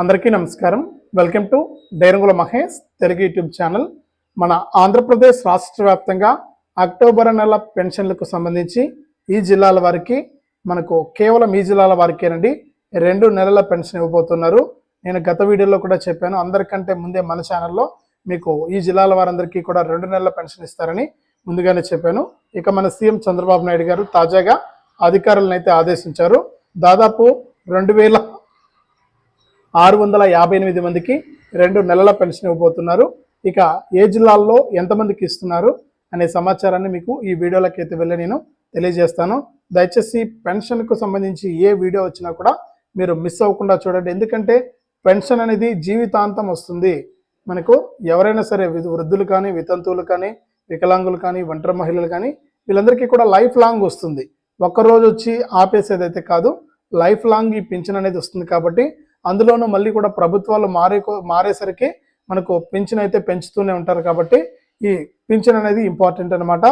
అందరికీ నమస్కారం. Welcome to డైరంగుల మహేష్ తెలుగు యూట్యూబ్ ఛానల్. మన ఆంధ్రప్రదేశ్ రాష్ట్ర వ్యాప్తంగా అక్టోబర్ నెల పెన్షన్లకు సంబంధించి ఈ జిల్లాల వారికి మనకు కేవలం ఈ జిల్లాల వారికేనండి రెండు నెలల పెన్షన్ ఇవ్వబోతున్నారు. నేను గత వీడియోలో కూడా చెప్పాను అందరికంటే ముందే మన ఛానల్లో మీకు ఈ జిల్లాల వారందరికీ కూడా రెండు నెలల పెన్షన్ ఇస్తారని ముందుగానే చెప్పాను. ఇక మన సీఎం చంద్రబాబు నాయుడు గారు తాజాగా అధికారులను అయితే ఆదేశించారు. దాదాపు రెండు వేల ఆరు వందల యాభై ఎనిమిది మందికి రెండు నెలల పెన్షన్ ఇవ్వబోతున్నారు. ఇక ఏ జిల్లాల్లో ఎంతమందికి ఇస్తున్నారు అనే సమాచారాన్ని మీకు ఈ వీడియోలోకి అయితే వెళ్ళి నేను తెలియజేస్తాను. దయచేసి పెన్షన్కు సంబంధించి ఏ వీడియో వచ్చినా కూడా మీరు మిస్ అవ్వకుండా చూడండి. ఎందుకంటే పెన్షన్ అనేది జీవితాంతం వస్తుంది. మనకు ఎవరైనా సరే వృద్ధులు కానీ వితంతువులు కానీ వికలాంగులు కానీ ఒంటరి మహిళలు కానీ వీళ్ళందరికీ కూడా లైఫ్ లాంగ్ వస్తుంది. ఒక్కరోజు వచ్చి ఆపేసేదైతే కాదు లైఫ్ లాంగ్ ఈ పింఛన్ అనేది వస్తుంది కాబట్టి అందులోనూ మళ్ళీ కూడా ప్రభుత్వాలు మారే మారేసరికి మనకు పింఛన్ అయితే పెంచుతూనే ఉంటారు కాబట్టి ఈ పింఛన్ అనేది ఇంపార్టెంట్ అన్నమాట.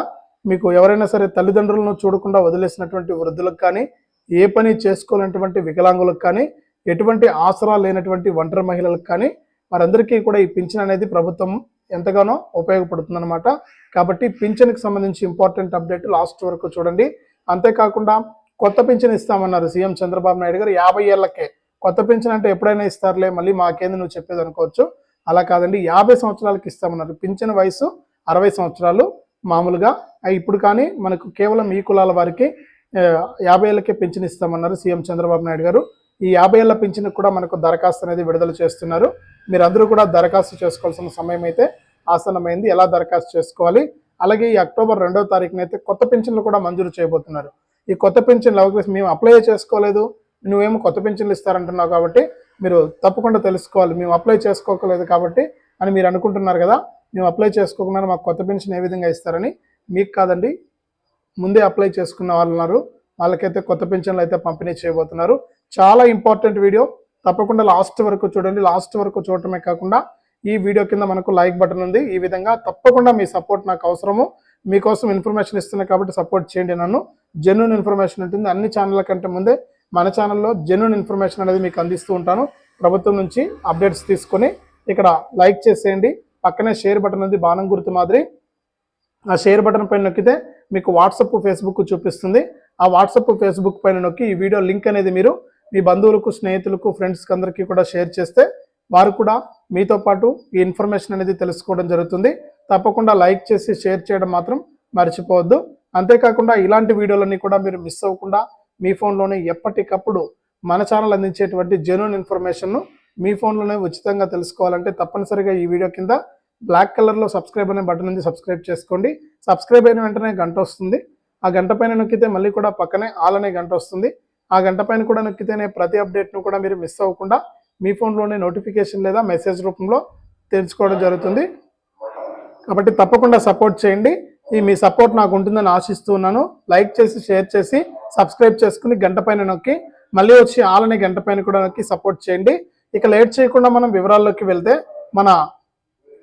మీకు ఎవరైనా సరే తల్లిదండ్రులను చూడకుండా వదిలేసినటువంటి వృద్ధులకు కానీ ఏ పని చేసుకోలేనటువంటి వికలాంగులకు కానీ ఎటువంటి ఆసరా లేనటువంటి ఒంటరి మహిళలకు కానీ వారందరికీ కూడా ఈ పింఛన్ అనేది ప్రభుత్వం ఎంతగానో ఉపయోగపడుతుంది అనమాట కాబట్టి పింఛన్కి సంబంధించి ఇంపార్టెంట్ అప్డేట్ లాస్ట్ వరకు చూడండి. అంతేకాకుండా కొత్త పింఛన్ ఇస్తామన్నారు సీఎం చంద్రబాబు నాయుడు గారు యాభై ఏళ్ళకే. కొత్త పింఛన్ అంటే ఎప్పుడైనా ఇస్తారులే మళ్ళీ మాకేంది నువ్వు చెప్పేది అనుకోవచ్చు. అలా కాదండి యాభై సంవత్సరాలకి ఇస్తామన్నారు. పింఛన్ వయసు అరవై సంవత్సరాలు మామూలుగా. ఇప్పుడు కానీ మనకు కేవలం ఈ కులాల వారికి యాభై ఏళ్ళకే పింఛన్ ఇస్తామన్నారు సీఎం చంద్రబాబు నాయుడు గారు. ఈ యాభై ఏళ్ళ పింఛన్ కూడా మనకు దరఖాస్తు అనేది విడుదల చేస్తున్నారు. మీరందరూ కూడా దరఖాస్తు చేసుకోవాల్సిన సమయం అయితే ఆసన్నమైంది. ఎలా దరఖాస్తు చేసుకోవాలి? అలాగే ఈ అక్టోబర్ రెండవ తారీఖునైతే కొత్త పింఛన్లు కూడా మంజూరు చేయబోతున్నారు. ఈ కొత్త పింఛన్లు అవకాశం మేము అప్లై చేసుకోలేదు. నువ్వేమో కొత్త పెన్షన్లు ఇస్తారంటున్నావు కాబట్టి మీరు తప్పకుండా తెలుసుకోవాలి. మేము అప్లై చేసుకోకలేదు కాబట్టి అని మీరు అనుకుంటున్నారు కదా మేము అప్లై చేసుకోకుండా మాకు కొత్త పెన్షన్ ఏ విధంగా ఇస్తారని మీకు కాదండి ముందే అప్లై చేసుకున్న వాళ్ళు ఉన్నారు. వాళ్ళకైతే కొత్త పెన్షన్లు అయితే పంపిణీ చేయబోతున్నారు. చాలా ఇంపార్టెంట్ వీడియో. తప్పకుండా లాస్ట్ వరకు చూడండి. లాస్ట్ వరకు చూడటమే కాకుండా ఈ వీడియో కింద మనకు లైక్ బటన్ ఉంది. ఈ విధంగా తప్పకుండా మీ సపోర్ట్ నాకు అవసరము. మీకోసం ఇన్ఫర్మేషన్ ఇస్తున్నా కాబట్టి సపోర్ట్ చేయండి నన్ను. జెన్యున్ ఇన్ఫర్మేషన్ ఉంటుంది. అన్ని ఛానళ్ళ కంటే ముందే మన ఛానల్లో జెన్యున్ ఇన్ఫర్మేషన్ అనేది మీకు అందిస్తూ ఉంటాను. ప్రభుత్వం నుంచి అప్డేట్స్ తీసుకొని ఇక్కడ లైక్ చేసేయండి. పక్కనే షేర్ బటన్ ఉంది బాణం గుర్తు మాదిరి. ఆ షేర్ బటన్ పైన నొక్కితే మీకు వాట్సప్ ఫేస్బుక్ చూపిస్తుంది. ఆ వాట్సప్ ఫేస్బుక్ పైన నొక్కి ఈ వీడియో లింక్ అనేది మీరు మీ బంధువులకు స్నేహితులకు ఫ్రెండ్స్కి అందరికీ కూడా షేర్ చేస్తే వారు కూడా మీతో పాటు ఈ ఇన్ఫర్మేషన్ అనేది తెలుసుకోవడం జరుగుతుంది. తప్పకుండా లైక్ చేసి షేర్ చేయడం మాత్రం మర్చిపోవద్దు. అంతేకాకుండా ఇలాంటి వీడియోలన్నీ కూడా మీరు మిస్ అవ్వకుండా మీ ఫోన్లోనే ఎప్పటికప్పుడు మన ఛానల్ అందించేటువంటి జెన్యున్ ఇన్ఫర్మేషన్ను మీ ఫోన్లోనే ఉచితంగా తెలుసుకోవాలంటే తప్పనిసరిగా ఈ వీడియో కింద బ్లాక్ కలర్లో సబ్స్క్రైబ్ అనే బటన్ ఉంది సబ్స్క్రైబ్ చేసుకోండి. సబ్స్క్రైబ్ అయిన వెంటనే గంట వస్తుంది. ఆ గంట పైన నొక్కితే మళ్ళీ కూడా పక్కనే ఆల్ అనే గంట వస్తుంది. ఆ గంట పైన కూడా నొక్కితేనే ప్రతి అప్డేట్ను కూడా మీరు మిస్ అవ్వకుండా మీ ఫోన్లోనే నోటిఫికేషన్ లేదా మెసేజ్ రూపంలో తెలుసుకోవడం జరుగుతుంది. కాబట్టి తప్పకుండా సపోర్ట్ చేయండి. ఈ మీ సపోర్ట్ నాకు ఉంటుందని ఆశిస్తూ ఉన్నాను. లైక్ చేసి షేర్ చేసి సబ్స్క్రైబ్ చేసుకుని గంట పైన నొక్కి మళ్ళీ వచ్చి ఆలనే గంట పైన కూడా నొక్కి సపోర్ట్ చేయండి. ఇక లేట్ చేయకుండా మనం వివరాల్లోకి వెళ్తే మన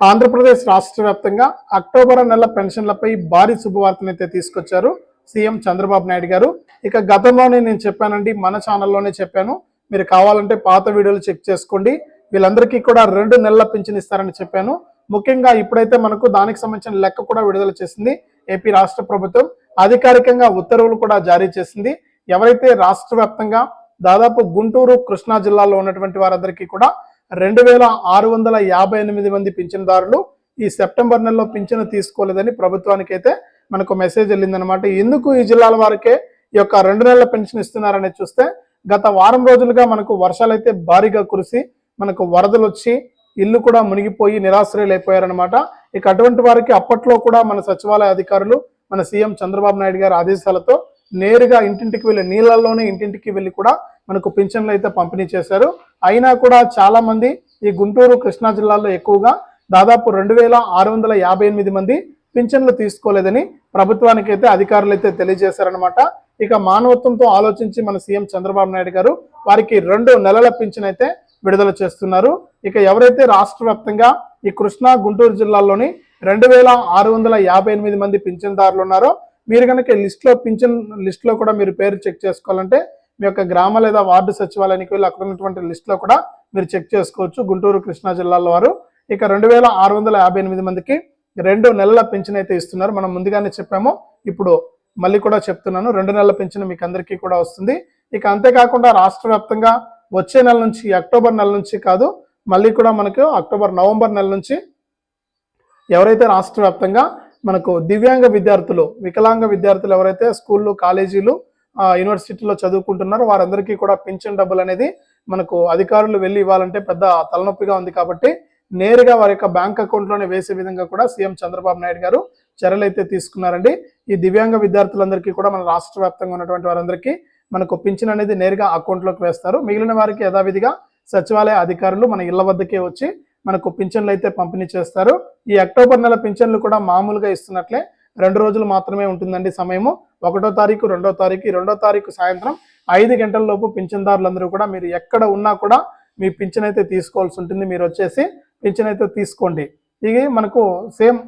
ఆంధ్రప్రదేశ్ రాష్ట్ర వ్యాప్తంగా అక్టోబర్ నెల పెన్షన్లపై భారీ శుభవార్తనైతే తీసుకొచ్చారు సీఎం చంద్రబాబు నాయుడు గారు. ఇక గతంలోనే నేను చెప్పానండి మన ఛానల్లోనే చెప్పాను. మీరు కావాలంటే పాత వీడియోలు చెక్ చేసుకోండి. వీళ్ళందరికీ కూడా రెండు నెలల పింఛన్ ఇస్తారని చెప్పాను. ముఖ్యంగా ఇప్పుడైతే మనకు దానికి సంబంధించిన లెక్క కూడా విడుదల చేసింది ఏపీ రాష్ట్ర ప్రభుత్వం. అధికారికంగా ఉత్తర్వులు కూడా జారీ చేసింది. ఎవరైతే రాష్ట్ర వ్యాప్తంగా దాదాపు గుంటూరు కృష్ణా జిల్లాలో ఉన్నటువంటి వారందరికీ కూడా రెండు వేల ఆరు వందల యాభై ఎనిమిది మంది పింఛన్దారులు ఈ సెప్టెంబర్ నెలలో పింఛను తీసుకోలేదని ప్రభుత్వానికి అయితే మనకు మెసేజ్ వెళ్ళిందనమాట ఎందుకు ఈ జిల్లాల వారికే ఈ యొక్క రెండు నెలల పెన్షన్ ఇస్తున్నారని చూస్తే గత వారం రోజులుగా మనకు వర్షాలు అయితే భారీగా కురిసి మనకు వరదలు వచ్చి ఇల్లు కూడా మునిగిపోయి నిరాశ్రయులు అయిపోయారనమాట ఇక అటువంటి వారికి అప్పట్లో కూడా మన సచివాలయ అధికారులు మన సీఎం చంద్రబాబు నాయుడు గారి ఆదేశాలతో నేరుగా ఇంటింటికి వెళ్ళి నీళ్ళల్లోనే ఇంటింటికి వెళ్ళి కూడా మనకు పింఛన్లు అయితే పంపిణీ చేశారు. అయినా కూడా చాలా మంది ఈ గుంటూరు కృష్ణా జిల్లాలో ఎక్కువగా దాదాపు రెండు వేల ఆరు వందల యాభై ఎనిమిది మంది పింఛన్లు తీసుకోలేదని ప్రభుత్వానికి అయితే అధికారులు అయితే తెలియజేశారనమాట ఇక మానవత్వంతో ఆలోచించి మన సీఎం చంద్రబాబు నాయుడు గారు వారికి రెండు నెలల పింఛన్ అయితే విడుదల చేస్తున్నారు. ఇక ఎవరైతే రాష్ట్ర వ్యాప్తంగా ఈ కృష్ణా గుంటూరు జిల్లాల్లోని రెండు వేల ఆరు వందల యాభై ఎనిమిది మంది పింఛన్దారులు ఉన్నారో మీరు కనుక లిస్ట్లో పింఛన్ లిస్ట్లో కూడా మీరు పేరు చెక్ చేసుకోవాలంటే మీ యొక్క గ్రామ లేదా వార్డు సచివాలయానికి వెళ్ళి అక్కడ ఉన్నటువంటి లిస్టులో కూడా మీరు చెక్ చేసుకోవచ్చు. గుంటూరు కృష్ణా జిల్లాల వారు. ఇక రెండు వేల ఆరు వందల యాభై ఎనిమిది మందికి రెండు నెలల పెన్షన్ అయితే ఇస్తున్నారు. మనం ముందుగానే చెప్పాము. ఇప్పుడు మళ్ళీ కూడా చెప్తున్నాను. రెండు నెలల పెన్షన్ మీకు అందరికీ కూడా వస్తుంది. ఇక అంతేకాకుండా రాష్ట్ర వ్యాప్తంగా వచ్చే నెల నుంచి అక్టోబర్ నెల నుంచి కాదు మళ్ళీ కూడా మనకు అక్టోబర్ నవంబర్ నెల నుంచి ఎవరైతే రాష్ట్ర వ్యాప్తంగా మనకు దివ్యాంగ విద్యార్థులు వికలాంగ విద్యార్థులు ఎవరైతే స్కూళ్ళు కాలేజీలు యూనివర్సిటీలో చదువుకుంటున్నారో వారందరికీ కూడా పింఛన్ డబ్బులు అనేది మనకు అధికారులు వెళ్ళి ఇవ్వాలంటే పెద్ద తలనొప్పిగా ఉంది కాబట్టి నేరుగా వారి యొక్క బ్యాంక్ అకౌంట్లోనే వేసే విధంగా కూడా సీఎం చంద్రబాబు నాయుడు గారు చర్యలు అయితే తీసుకున్నారండి. ఈ దివ్యాంగ విద్యార్థులందరికీ కూడా మన రాష్ట్ర వ్యాప్తంగా ఉన్నటువంటి వారందరికీ మనకు పింఛన్ అనేది నేరుగా అకౌంట్లోకి వేస్తారు. మిగిలిన వారికి యథావిధిగా సచివాలయ అధికారులు మన ఇళ్ళ వద్దకే వచ్చి మనకు పింఛన్లు అయితే పంపిణీ చేస్తారు. ఈ అక్టోబర్ నెల పింఛన్లు కూడా మామూలుగా ఇస్తున్నట్లే రెండు రోజులు మాత్రమే ఉంటుందండి సమయము. ఒకటో తారీఖు రెండో తారీఖు ఈ రెండో తారీఖు సాయంత్రం ఐదు గంటల లోపు పింఛన్దారులందరూ కూడా మీరు ఎక్కడ ఉన్నా కూడా మీ పింఛన్ అయితే తీసుకోవాల్సి ఉంటుంది. మీరు వచ్చేసి పింఛన్ అయితే తీసుకోండి. ఇది మనకు సేమ్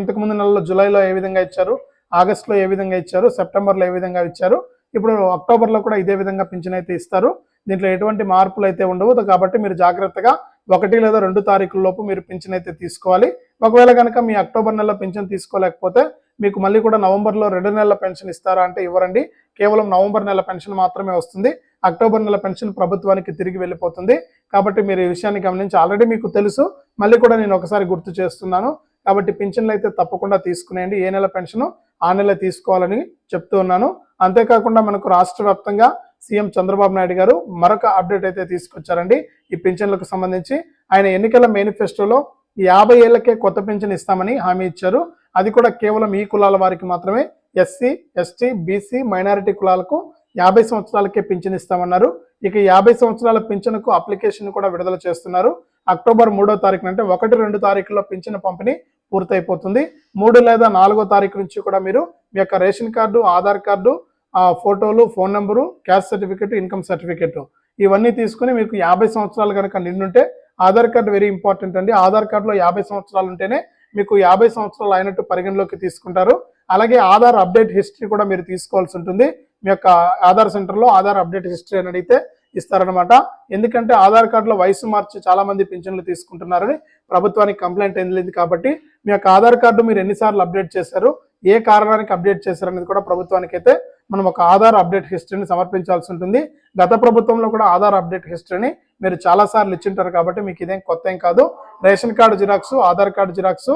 ఇంతకుముందు నెలలో జూలైలో ఏ విధంగా ఇచ్చారు ఆగస్టులో ఏ విధంగా ఇచ్చారు సెప్టెంబర్లో ఏ విధంగా ఇచ్చారు ఇప్పుడు అక్టోబర్లో కూడా ఇదే విధంగా పింఛన్ అయితే ఇస్తారు. దీంట్లో ఎటువంటి మార్పులు అయితే ఉండవు కాబట్టి మీరు జాగ్రత్తగా ఒకటి లేదా రెండు తారీఖుల లోపు మీరు పింఛన్ అయితే తీసుకోవాలి. ఒకవేళ కనుక మీ అక్టోబర్ నెలలో పింఛన్ తీసుకోలేకపోతే మీకు మళ్ళీ కూడా నవంబర్లో రెండు నెలల పెన్షన్ ఇస్తారా అంటే ఇవ్వరండి. కేవలం నవంబర్ నెల పెన్షన్ మాత్రమే వస్తుంది. అక్టోబర్ నెల పెన్షన్ ప్రభుత్వానికి తిరిగి వెళ్ళిపోతుంది. కాబట్టి మీరు ఈ విషయాన్ని గమనించి ఆల్రెడీ మీకు తెలుసు. మళ్ళీ కూడా నేను ఒకసారి గుర్తు చేస్తున్నాను. కాబట్టి పింఛన్లు అయితే తప్పకుండా తీసుకునేయండి. ఏ నెల పెన్షన్? ఆ నెల తీసుకోవాలని చెప్తూ ఉన్నాను. అంతేకాకుండా మనకు రాష్ట్ర వ్యాప్తంగా సీఎం చంద్రబాబు నాయుడు గారు మరొక అప్డేట్ అయితే తీసుకొచ్చారండి. ఈ పింఛన్లకు సంబంధించి ఆయన ఎన్నికల మేనిఫెస్టోలో యాభై ఏళ్ళకే కొత్త పింఛన్ ఇస్తామని హామీ ఇచ్చారు. అది కూడా కేవలం ఈ కులాల వారికి మాత్రమే. ఎస్సీ ఎస్టీ బీసీ మైనారిటీ కులాలకు యాభై సంవత్సరాలకే పింఛన్ ఇస్తామన్నారు. ఇక యాభై సంవత్సరాల పింఛన్కు అప్లికేషన్ కూడా విడుదల చేస్తున్నారు. అక్టోబర్ మూడో తారీఖున అంటే ఒకటి రెండు తారీఖులో పింఛన్ పంపిణీ పూర్తయిపోతుంది. మూడు లేదా నాలుగో తారీఖు నుంచి కూడా మీరు మీ యొక్క రేషన్ కార్డు ఆధార్ కార్డు ఆ ఫోటోలు phone number caste certificate income certificate ఇవన్నీ తీసుకుని మీకు యాభై సంవత్సరాలు కనుక నిండుంటే ఆధార్ కార్డు వెరీ ఇంపార్టెంట్ అండి. ఆధార్ కార్డులో యాభై సంవత్సరాలు ఉంటేనే మీకు యాభై సంవత్సరాలు అయినట్టు పరిగణలోకి తీసుకుంటారు. అలాగే ఆధార్ అప్డేట్ హిస్టరీ కూడా మీరు తీసుకోవాల్సి ఉంటుంది. మీ యొక్క ఆధార్ సెంటర్లో ఆధార్ అప్డేట్ హిస్టరీ అని అడిగితే ఇస్తారనమాట ఎందుకంటే ఆధార్ కార్డులో వయసు మార్చి చాలా మంది పింఛన్లు తీసుకుంటున్నారని ప్రభుత్వానికి కంప్లైంట్ వెళ్ళింది కాబట్టి మీ యొక్క ఆధార్ కార్డు మీరు ఎన్నిసార్లు అప్డేట్ చేశారు ఏ కారణానికి అప్డేట్ చేశారు అనేది కూడా ప్రభుత్వానికి అయితే మనం ఒక ఆధార్ అప్డేట్ హిస్టరీని సమర్పించాల్సి ఉంటుంది. గత ప్రభుత్వంలో కూడా ఆధార్ అప్డేట్ హిస్టరీని మీరు చాలా సార్లు ఇచ్చింటారు కాబట్టి మీకు ఇదేం కొత్త ఏం కాదు. Ration card xerox Aadhaar card xerox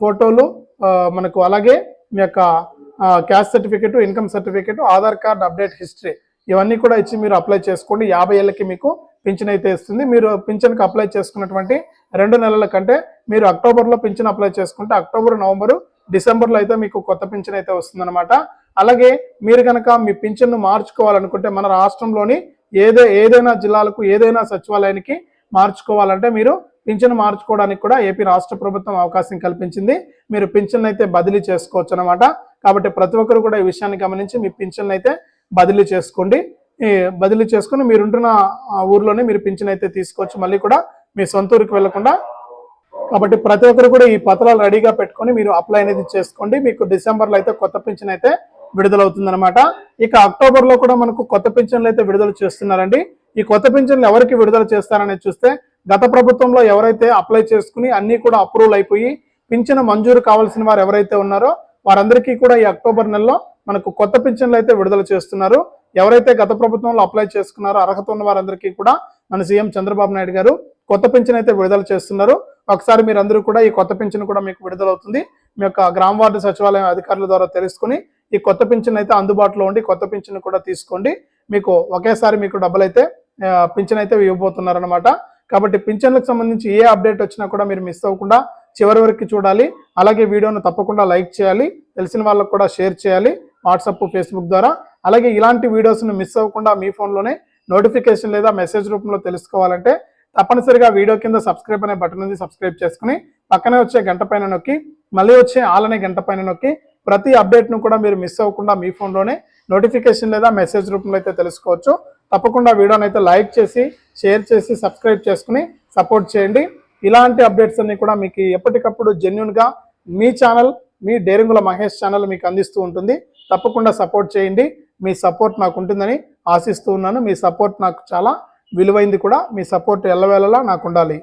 ఫోటోలు మనకు అలాగే మీ యొక్క caste certificate income certificate Aadhaar card update history ఇవన్నీ కూడా ఇచ్చి మీరు అప్లై చేసుకోండి. యాభై ఏళ్ళకి మీకు పింఛన్ అయితే ఇస్తుంది. మీరు పింఛన్కి అప్లై చేసుకున్నటువంటి రెండు నెలల కంటే మీరు అక్టోబర్లో పింఛన్ అప్లై చేసుకుంటే అక్టోబర్ నవంబరు డిసెంబర్లో అయితే మీకు కొత్త పింఛన్ అయితే వస్తుందన్నమాట. అలాగే మీరు కనుక మీ పింఛన్ను మార్చుకోవాలనుకుంటే మన రాష్ట్రంలోని ఏదే ఏదైనా జిల్లాలకు ఏదైనా సచివాలయానికి మార్చుకోవాలంటే మీరు పింఛన్ మార్చుకోవడానికి కూడా ఏపీ రాష్ట్ర ప్రభుత్వం అవకాశం కల్పించింది. మీరు పింఛన్ అయితే బదిలీ చేసుకోవచ్చు అనమాట కాబట్టి ప్రతి ఒక్కరు కూడా ఈ విషయాన్ని గమనించి మీ పింఛన్ అయితే బదిలీ చేసుకోండి. బదిలీ చేసుకుని మీరుంటున్న ఆ ఊర్లోనే మీరు పింఛన్ అయితే తీసుకోవచ్చు. మళ్ళీ కూడా మీ సొంత ఊరికి వెళ్ళకుండా కాబట్టి ప్రతి ఒక్కరు కూడా ఈ పత్రాలు రెడీగా పెట్టుకొని మీరు అప్లై అనేది చేసుకోండి. మీకు డిసెంబర్లో అయితే కొత్త పింఛన్ అయితే విడుదలవుతుందనమాట ఇక అక్టోబర్లో కూడా మనకు కొత్త పింఛన్లు అయితే విడుదల చేస్తున్నారండి. ఈ కొత్త పింఛన్లు ఎవరికి విడుదల చేస్తారనేది చూస్తే గత ప్రభుత్వంలో ఎవరైతే అప్లై చేసుకుని అన్నీ కూడా అప్రూవల్ అయిపోయి పింఛను మంజూరు కావాల్సిన వారు ఎవరైతే ఉన్నారో వారందరికీ కూడా ఈ అక్టోబర్ నెలలో మనకు కొత్త పింఛన్లు అయితే విడుదల చేస్తున్నారు. ఎవరైతే గత ప్రభుత్వంలో అప్లై చేసుకున్నారో అర్హత ఉన్న వారందరికీ కూడా మన సీఎం చంద్రబాబు నాయుడు గారు కొత్త పింఛన్ అయితే విడుదల చేస్తున్నారు. ఒకసారి మీరందరూ కూడా ఈ కొత్త పింఛన్ కూడా మీకు విడుదలవుతుంది. మీ యొక్క గ్రామ వార్డు సచివాలయం అధికారుల ద్వారా తెలుసుకుని ఈ కొత్త పింఛన్ అయితే అందుబాటులో ఉండి కొత్త పింఛన్ కూడా తీసుకోండి. మీకు ఒకేసారి మీకు డబ్బులు అయితే పింఛన్ అయితే ఇవ్వబోతున్నారు అనమాట కాబట్టి పింఛన్లకు సంబంధించి ఏ అప్డేట్ వచ్చినా కూడా మీరు మిస్ అవ్వకుండా చివరి వరకు చూడాలి. అలాగే వీడియోను తప్పకుండా లైక్ చేయాలి. తెలిసిన వాళ్ళకు కూడా షేర్ చేయాలి. వాట్సాప్ ఫేస్బుక్ ద్వారా. అలాగే ఇలాంటి వీడియోస్ను మిస్ అవ్వకుండా మీ ఫోన్లోనే నోటిఫికేషన్ లేదా మెసేజ్ రూపంలో తెలుసుకోవాలంటే తప్పనిసరిగా వీడియో కింద సబ్స్క్రైబ్ అనే బటన్ ఉంది సబ్స్క్రైబ్ చేసుకుని పక్కనే వచ్చే గంట పైన నొక్కి మళ్ళీ వచ్చే ఆల్ అనే గంట పైన నొక్కి ప్రతి అప్డేట్ను కూడా మీరు మిస్ అవ్వకుండా మీ ఫోన్లోనే నోటిఫికేషన్ లేదా మెసేజ్ రూపంలో అయితే తెలుసుకోవచ్చు. తప్పకుండా వీడియోని అయితే లైక్ చేసి షేర్ చేసి సబ్స్క్రైబ్ చేసుకుని సపోర్ట్ చేయండి. ఇలాంటి అప్డేట్స్ అన్ని కూడా మీకు ఎప్పటికప్పుడు జెన్యున్గా మీ ఛానల్ మీ డేరింగుల మహేష్ ఛానల్ మీకు అందిస్తూ ఉంటుంది. తప్పకుండా సపోర్ట్ చేయండి. మీ సపోర్ట్ నాకు ఉంటుందని ఆశిస్తూ ఉన్నాను. మీ సపోర్ట్ నాకు చాలా విలువైంది కూడా. మీ సపోర్ట్ ఎల్లవేళలా నాకు ఉండాలి